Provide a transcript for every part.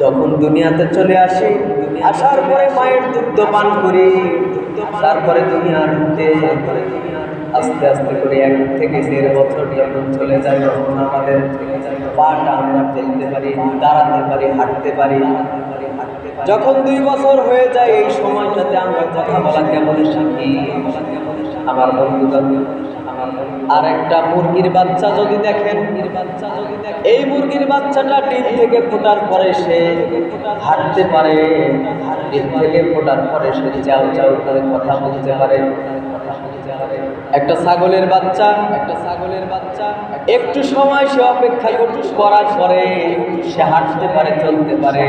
যখন দুনিয়াতে চলে আসি, আসার পরে মায়ের দুগ্ধ পান করি। তারপরে দুনিয়ার মধ্যে আস্তে আস্তে করে এক থেকে দেড় বছর যখন চলে যায়, তখন আমাদের পাটা আমরা ফেলতে পারি, দাঁড়াতে পারি, হাঁটতে পারি। যখন দুই বছর হয়ে যায়, এই সময়টাতে আমরা কথা বলা কেমন শিখি আমার বন্ধুরা আর একটা মুরগির বাচ্চা যদি দেখেন এই মুরগির বাচ্চাটা ডিম থেকে ফোটার পরে সে হাঁটতে পারে। ডিম থেকে ফোটার পরে সে চাউ চাউ করে কথা বলতে পারে। একটা ছাগলের বাচ্চা একটা ছাগলের বাচ্চা। একটু সময় সে অপেক্ষা করতে করার পরে সে হাঁটতে পারে চলতে পারে।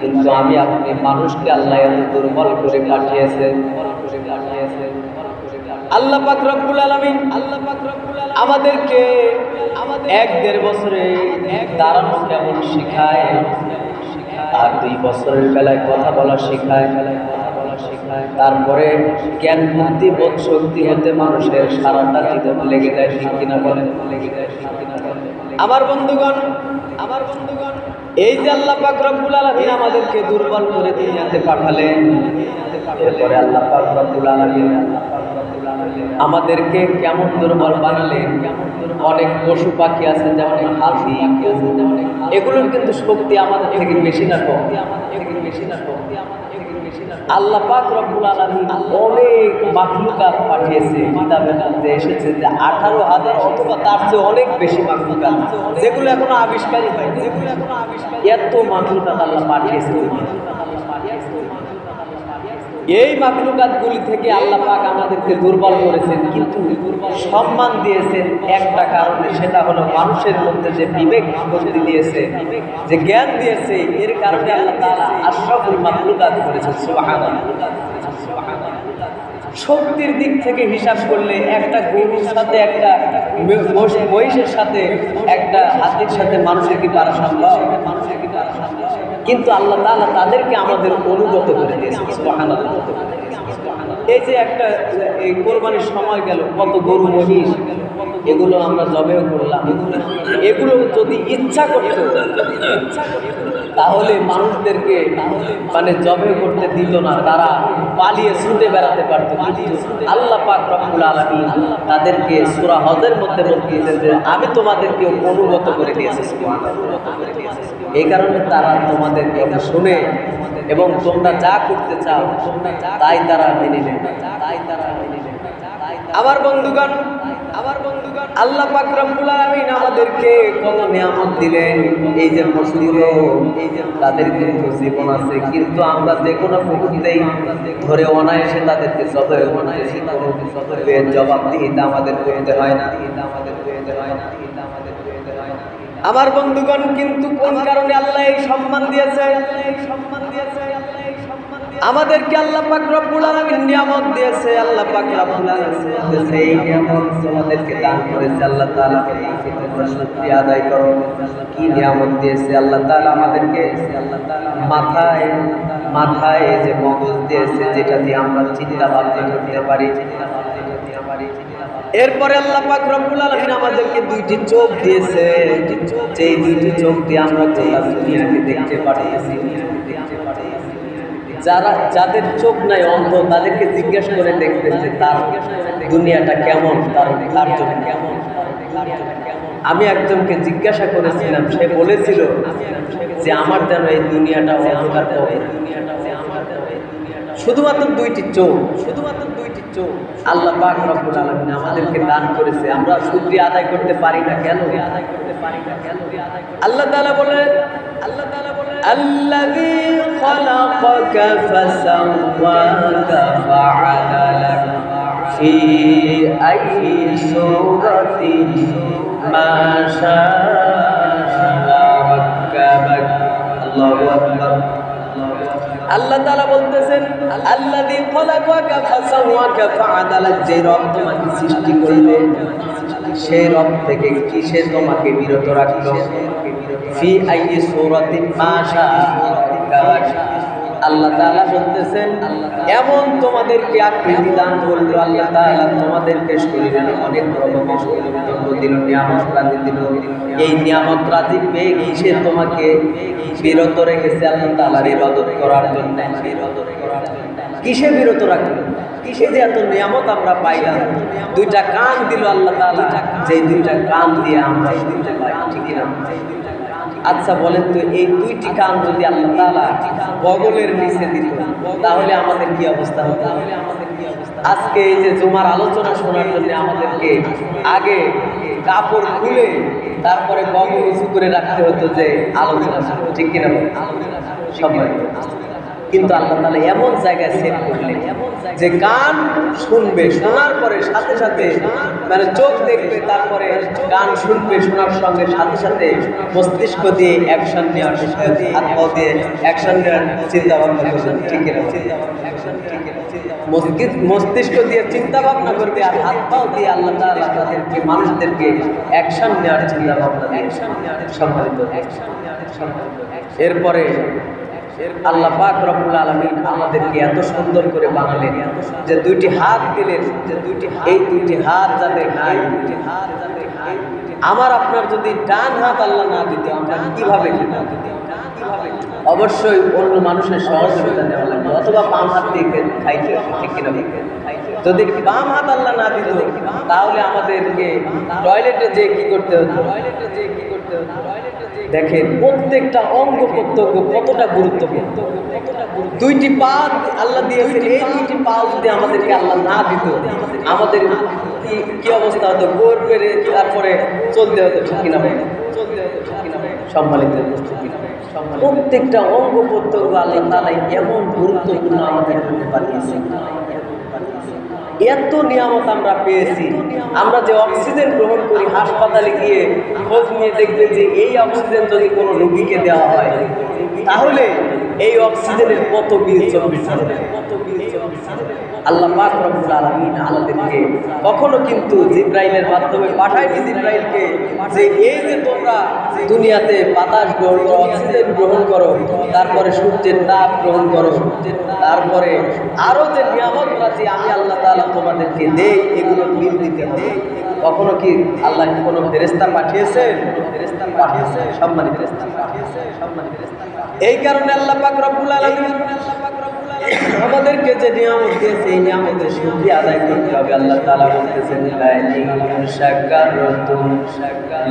কিন্তু আমি আপনি মানুষকে আল্লাহ এত দুর্বল করে পাঠিয়েছে আল্লাহ পাক রব্বুল আলামিন আল্লাহ পাক রব্বুল আমাদেরকে আমাদের এক দেড় বছরে দাঁড়ানো কেমন শেখায়? আর দুই বছরের বেলায় কথা বলা শেখায়। তারপরে জ্ঞান, বুদ্ধি, বোধ শক্তি হতে মানুষের সারাটা জীবন লেগে যায় কিনা বলেন? লেগে যায় আমার বন্ধুগণ আমার বন্ধুগণ, এই যে আল্লাহ পাক রব্বুল আলামিন আমাদেরকে দুর্বল করে দুনিয়াতে পাঠালেন, এরপরে আল্লাহ পাক রব্বুল আলামিন আমাদেরকে কেমন দুর্বল বানালেন অনেক পশু পাখি আছে যেমন হাতি এগুলোর কিন্তু শক্তি আমাদের থেকে বেশি না কম। বেশি না আল্লাহ পাক রব্বুল আলামিন অনেক মাখলুকাত পাঠিয়েছে, কিতাবের মধ্যে এসেছে যে আঠারো হাজার অথবা তার চেয়ে অনেক বেশি মাখলুকাত, যেগুলো এখনও আবিষ্কারই হয় যেগুলো এখনও আবিষ্কার এত মাখলুকাত আল্লাহ পাঠিয়েছে। এই মাকলুকাতগুলি থেকে আল্লাহ পাক আমাদেরকে দুর্বল করেছেন, কিন্তু সম্মান দিয়েছেন একটা কারণে, সেটা হলো মানুষের মধ্যে যে বিবেক শক্তি দিয়েছে, যে জ্ঞান দিয়েছে, এর কারণে আল্লাহ তাআলা আশরাফুল মাকলুকাত সুবহানাল্লাহ। শক্তির দিক থেকে হিসাব করলে একটা গরুর সাথে একটা মহিষ- মহিষের সাথে একটা হাতির সাথে মানুষের কি পারা সম্ভব মানুষের কি পারা সম্ভব? কিন্তু আল্লাহ তালা তাদেরকে আমাদের অনুগত করে দিয়েছে সুবহানাল্লাহ। এই যে একটা, এই কোরবানির সময় গেল, কত গরু মহিষ, এগুলো আমরা জবেও করলাম এগুলো যদি ইচ্ছা করতো তাহলে মানুষদেরকে মানে জবে করতে দিত না, তারা পালিয়ে ছুটে বেড়াতে পারতো। আল্লাহ পাক রব্বুল আলামিন তাদেরকে সূরা হজের মধ্যে বলতেছেন যে, আমি তোমাদেরকে অনুগত করে দিয়েছি এই কারণে তারা তোমাদের কথা শুনে এবং তোমরা যা করতে চাও তোমরা তাই তারা মেনে নেয় তাই তারা মেনে নেয় আমার বন্ধুগণ আমার বন্ধুগণ, আল্লাহ পাক রব্বুল আলামিন আমাদেরকে কত নিয়ামত দিলেন। এই যে মসজিদ, এই যে তাদের কিন্তু জীবন আছে, কিন্তু আমরা যে কোনো মুহূর্তেই ধরে অনায়াসে তাদেরকে যত অনায়াসে তাদেরকে জবাব দিয়ে আমাদের হয় না আমাদের হয় না। আমাদের হয় না আমার বন্ধুগণ, কিন্তু কোন কারণে আল্লাহ এই সম্মান দিয়েছে সম্মান দিয়েছে আল্লাহ এই সম্মান দিয়েছে আমাদেরকে আল্লাহ পাক রব্বুল আলামিন নিয়ামত দিয়েছে, আল্লাহ পাক রব্বুল আলামিন এই নিয়ামত তোমাদেরকে দান করেছে, আল্লাহ তাআলা তোমরা শুকরিয়া আদায় করো। কি নিয়ামত দিয়েছে? আল্লাহ তাআলা আমাদেরকে আল্লাহ মাথায় মাথায় যে মগজ দিয়েছে, যেটা দিয়ে আমরা চিন্তা ভাবনা করতে পারি। পারি এরপরে আল্লাহ পাক রব্বুল আলামিন আমাদেরকে দুইটি চোখ দিয়েছে। যেই দুইটি চোখ দিয়ে আমরা গোটা দুনিয়াকে দেখতে পাঠিয়েছি যারা, যাদের চোখ নাই, অন্ধ, তাদেরকে জিজ্ঞেস করে দেখতেছে তার দুনিয়াটা কেমন, তার তার জন্য কেমন। আমি একজনকে জিজ্ঞাসা করেছিলাম, সে বলেছিল যে আমার যেন এই দুনিয়াটা অন্ধকার শুধুমাত্র দুইটি চোখ শুধুমাত্র দুইটি চোখ। আল্লাহ পাক রব্বুল আলামিন আমাদেরকে দান করেছে। আমরা শুকরিয়া আদায় করতে পারি না কেন? আদায় করতে পারি না কেন আল্লাহ তাআলা বলেন আল্লাহ তাআলা বলেন আল্লাযী খালাকাকা ফাসাওয়াকা ফাআদালাক ফি আইয়ি সূরাতিন মা শাআ রাক্কাবাক আল্লাহু আকবার আল্লাহ তাআলা বলতেছেন আল্লাযী খলাকাকা ফাসাওয়াকা ফাআদালাক যে রব তোমাকে সৃষ্টি করলেন সেই রব থেকে কিসে তোমাকে বিরত রাখল? ফি আইয়ি সূরাতিন মা শাআ আল্লাহ তাআলা বলতেছেন, এমন তোমাদেরকে আকৃতি দান করল আল্লাহ তাআলা, তোমাদেরকে শরীরের অনেক দিল, নিয়ামত রাজি দিল। এই নিয়ামত রাজি পেয়ে কিসে তোমাকে বিরত রেখেছে আল্লাহ তাআলার ইবাদত করার জন্য। কিসে বিরত রাখল? কিসে যে এত নিয়ামত আমরা পাইলাম? দুইটা কান দিল আল্লাহ তাআলা যে দুইটা কান দিয়ে আমরা শুনতে পাই ঠিক না আচ্ছা বলেন তো, এই দুইটি কান যদি আল্লাহ তালা বগলের নিচে দিত, তাহলে আমাদের কি অবস্থা হতো? আজকে এই যে জুমার আলোচনা শোনার জন্য আমাদেরকে আগে কাপড় খুলে তারপরে বগল উঁচু করে রাখতে হতো যে আলোচনা, ঠিক কিনা আলোচনা সবাই কিন্তু আল্লাহ তালা এমন জায়গায় সেট করলেন যে গান শুনবে, শোনার পরে সাথে সাথে মানে চোখ দেখবে, তারপরে গান শুনবে, শোনার সঙ্গে সাথে সাথে মস্তিষ্ক দিয়ে অ্যাকশন নেওয়ার পাও দিয়ে অ্যাকশন নেওয়ার চিন্তা ভাবনা করবে, ঠিক মস্তিষ্ক দিয়ে চিন্তা ভাবনা করবে আর হাত পাও দিয়ে আল্লাহ তাদেরকে, মানুষদেরকে অ্যাকশন নেওয়ার চিন্তা ভাবনা দিয়ে সম্মানিত এরপরে আল্লাহ পাক রব্বুল আলমিন আমাদেরকে এত সুন্দর করে বানালেন যে দুইটি হাত দিলেন, যে দুইটি এই দুইটি হাত যাদের নাই দুইটি হাত যাদের নাই, আমার আপনার যদি ডান হাত আল্লাহ না দিতে, আমরা কীভাবে অবশ্যই অন্য মানুষের সহযোগিতা নেওয়া লাগবে, অথবা পাম হাত দিয়ে খাইতে ঠিক কিনা বলুন? যদি বাম হাত আল্লাহ না দিত, তাহলে আমাদেরকে টয়লেটে যে কি করতে হতো? টয়লেটে যে কি করতে হতো দেখেন, প্রত্যেকটা অঙ্গ প্রত্যঙ্গ কতটা গুরুত্বপূর্ণ। দুইটি পা আল্লাহ দিয়েছেন, এই দুইটি পা যদি আমাদেরকে আল্লাহ না দিত, আমাদের কি অবস্থা হতো? গোর পেরে তারপরে চলতে হতো, ঠিক কিনা বলেন? সম্মানিত উপস্থিতি। প্রত্যেকটা অঙ্গ প্রত্যঙ্গ আল্লাহ তালাই এমন গুরুত্বপূর্ণ আমাদের বানিয়েছে এত নিয়ামত আমরা পেয়েছি। আমরা যে অক্সিজেন গ্রহণ করি হাসপাতালে গিয়ে খোঁজ নিয়ে দেখবে যে এই অক্সিজেন যদি কোনো রোগীকে দেওয়া হয়, তাহলে এই অক্সিজেনের কত বিল চব্বিশ কত বিল চব্বিশ আল্লাহ পাক রব্বুল আলামিন আমাদেরকে কখনো কিন্তু জিব্রাইলের মাধ্যমে পাঠায়নি জিব্রাইলকে যে এই যে তোমরা দুনিয়াতে বাতাস গ্রহণ করো, অক্সিজেন গ্রহণ করো, তারপরে সূর্যের তাপ গ্রহণ করো, তারপরে আরও যে নিয়ামত আছে, আমি আল্লাহ তাআলা তোমাদেরকে দেই, এগুলো বিল দিতে হবে। কখনো কি আল্লাহ কোনো ফেরেস্তা পাঠিয়েছেন ফেরেস্তা পাঠিয়েছে? সম্মানিত। ফেরেস্তা পাঠিয়েছে সম্মানিত ফেরেস্তা এই কারণে আল্লাহ পাক রব্বুল আলামিন আমাদেরকে যে নিয়ামত দিয়েছে, এই নিয়ামতের শুকরিয়া আদায় করতে হবে। আল্লাহ তাআলা বলতেছেন,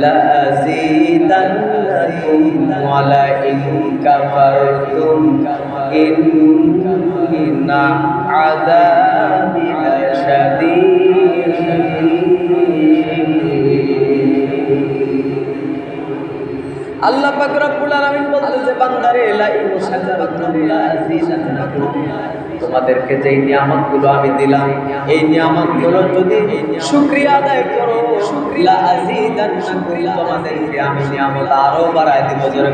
লা আল্লাহ রব্বুল আলামিন বলতেছে বান্দারে লা ইন শাকারতুম লাযিদান্নাকুম তোমাদেরকে যেই নিয়ামতগুলো আমি দিলাম, এই নিয়ামতগুলো যদি শুকরিয়া আদায় করো, লা আযীদান্নাকুম, তোমাদেরকে আমি নিয়ামত আরও বাড়ায় দিব, জোরে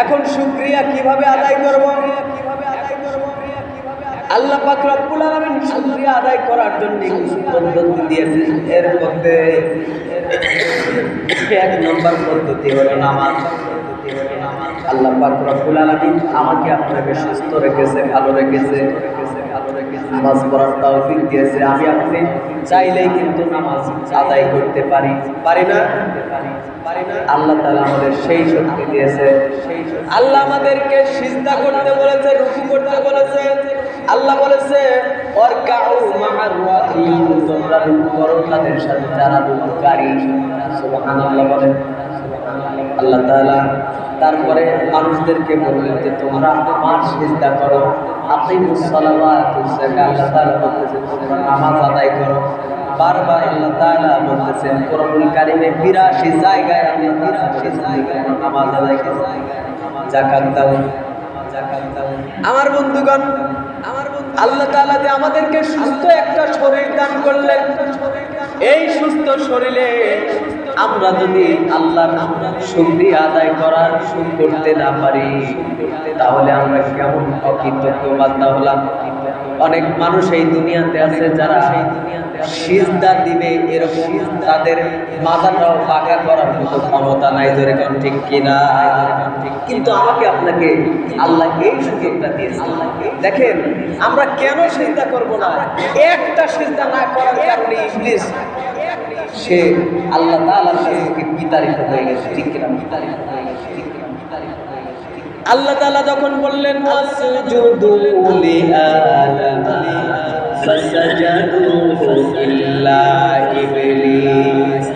এখন শুকরিয়া কীভাবে আদায় করব? কীভাবে আদায় করব আল্লাহ পাক রব্বুল আলামিন শুকরিয়া আদায় করার জন্য কিছু পদ্ধতি দিয়েছেন। এর মধ্যে এক নম্বর পদ্ধতি হলো নামাজ। আল্লাহ পাক রব্বুল আমাকে আপনাকে সুস্থ রেখেছে, ভালো রেখেছে, নামাজ পড়ার তৌফিক দিয়েছে। আমি আপনি চাইলেই কিন্তু নামাজ আদায় করতে পারি। পারি না? আল্লাহ তাআলা আমাদের সেই শক্তি দিয়েছে। আল্লাহ আমাদেরকে সিজদা করতে বলেছে, রুকু করতে বলেছে। আল্লাহ বলেছে তোমরা রুকু করো তাদের সাথে যারা রুকুকারী সুবহানাল্লাহ বলেন। আল্লাহ তাআলা তারপরে মানুষদেরকে বললেন যে, তোমরা আমার সিজদা করো আপনি আল্লাহ তাআলা বলতেছে তোমরা নামাজ আদায় করো। বারবার আল্লাহ তাআলা বলতেছেন, কোরআনুল কারীমে 82 জায়গায় তাআলা বলেছেন তোমরা নামাজ আদায় করো যাকাত দাও আমার বন্ধুগণ আমার আল্লাহ তাআলা যে আমাদেরকে সুস্থ একটা শরীর দান করলেন। এই সুস্থ শরীরে আমরা যদি আল্লাহর শুকরিয়া আদায় করার করতে না পারি, তাহলে আমরা কেমন অকৃতজ্ঞ বান্দা হলাম অনেক মানুষ এই দুনিয়াতে আছে যারা সিজদা দিবে এরকম তাদের মাথাটাও পাকা করার মতো ক্ষমতা নাই, ধরে কারণ ঠিক কিনা? কিন্তু আমাকে আপনাকে আল্লাহ এই সুযোগটা দিয়েছে। দেখেন, আমরা কেন সিজদা করব না? একটা সিজদা না করার কারণে ইবলিস সে আল্লাহ কাছ থেকে বিতাড়িত হয়ে গেছে ঠিক কিনা? বিতাড়িত হয়ে গেছে ঠিক কিনা? বিতাড়িত হয়ে গেছে, আল্লাহ তাআলা যখন বললেন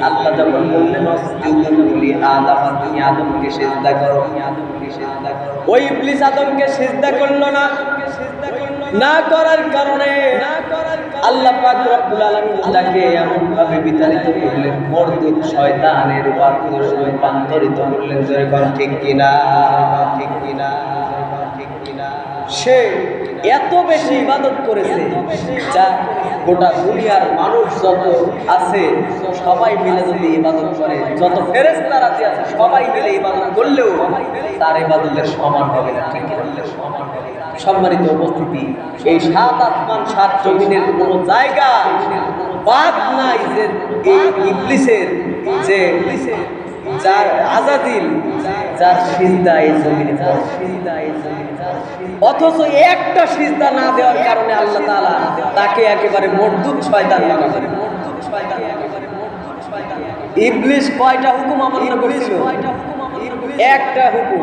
আল্লাহ যখন বললেন লিআদম তুমি আদমকে সিজদা করো আদমকে সিজদা করো। ওই ইবলিস আদমকে সিজদা করল না। না করার কারণে আল্লাহ পাক রব্বুল আলামিন তাকে এমন ভাবে বিতাড়িত করলেন শয়তানের রূপান্তরিত করলেন জয় কর ঠিক কিনা? ঠিক কিনা? ঠিক কিনা? সে এত বেশি ইবাদত করেছে যা গোটা দুনিয়ার মানুষ যত আছে সবাই মিলে যদি ইবাদত করে যত ফেরেস্তারা আছে সবাই মিলে ইবাদত করলেও তার ইবাদতের সমান হবে না। ঠিক সমান হবে না। সম্মানিত উপস্থিতি, এই সাত আসমান, সাত জমিনের কোন জায়গা বাদ নাই যে এই ইবলিসের যে যার আজাদিল যার সিজদা এই জমিনে পড়ে। অথচ একটা সিজদা না দেওয়ার কারণে আল্লাহ তাআলা তাকে একেবারে মর্দুত শয়তান বানাবেন ইবলিস কয়টা হুকুম অমান্য করেছিল একটা হুকুম।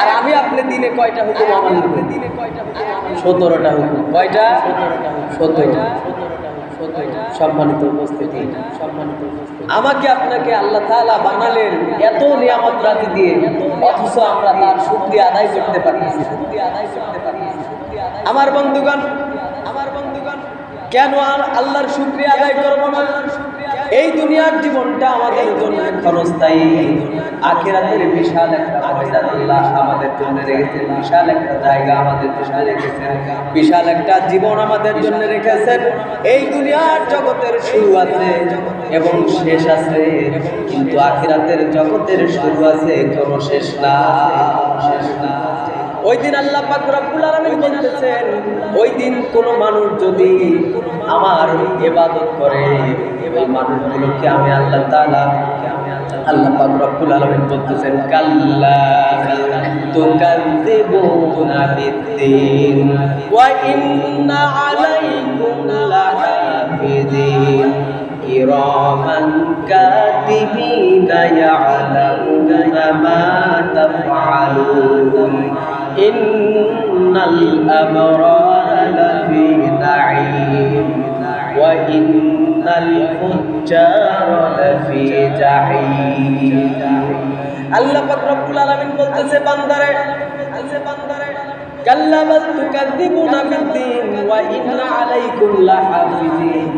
আর আমি আপনি দিনে কয়টা হুকুম করি দিনে? কয়টা সতেরোটা হুকুম। কয়টা? সতেরো সম্মানিত উপস্থিতি। সম্মানিত আমাকে আপনাকে আল্লাহ তাআলা বানালেন এত নিয়ামত রাজি দিয়ে, অথচ আমরা তার শুকরিয়া আদায় করতে পারতেছি শুকরিয়া আদায় করতে পারতেছি আমার বন্ধুগণ আমার বন্ধুগণ, কেন আর আল্লাহর শুকরিয়া আদায় করব না? এই দুনিয়ার জীবনটা আমাদের জন্য ক্ষণস্থায়ী আখেরাতের বিশাল একটা ময়দান আমাদের জন্য রেখেছেন বিশাল একটা জায়গা আমাদের জন্য রেখেছেন বিশাল একটা জীবন আমাদের জন্য রেখেছেন এই দুনিয়ার জগতের শুরু আছে এবং শেষ আছে, কিন্তু আখেরাতের জগতের শুরু আছে কোনো শেষ না শেষ না। ওই দিন আল্লাহ পাক রব্বুল আলামিন বলতেছেন, ওই দিন কোনো মানুষ যদি আমার ইবাদত করে ওই মানুষগুলোকে আমি আল্লাহ তাআলা আল্লাহ পাক রব্বুল আলামিন বলতেছেন, কাল্লা তুকাযিবুনা বিদ্দিন ওয়া ইন্না আলাইকুম কাতিবিনা ইয়ালামুনা মা তাফআলুন। إن الأبرار لفي نعيم وإن الفجار لفي جحيم আল্লাহ পাক রব্বুল আলামিন বলতেছে বান্দারে বলতেছে বান্দারে কাল্লা বাল তুকাদ্দিবুনা বিদ্দিন ওয়া ইন্না আলাইকুম লাহাফিজিন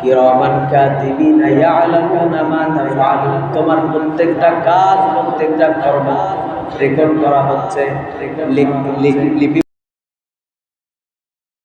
কিরামান কাতিবিনা ইয়ালামুনা মা তাফআলুন তোমার প্রত্যেকটা কাজ প্রত্যেকটা কর্ম রেকর্ড করা হচ্ছে লিপ-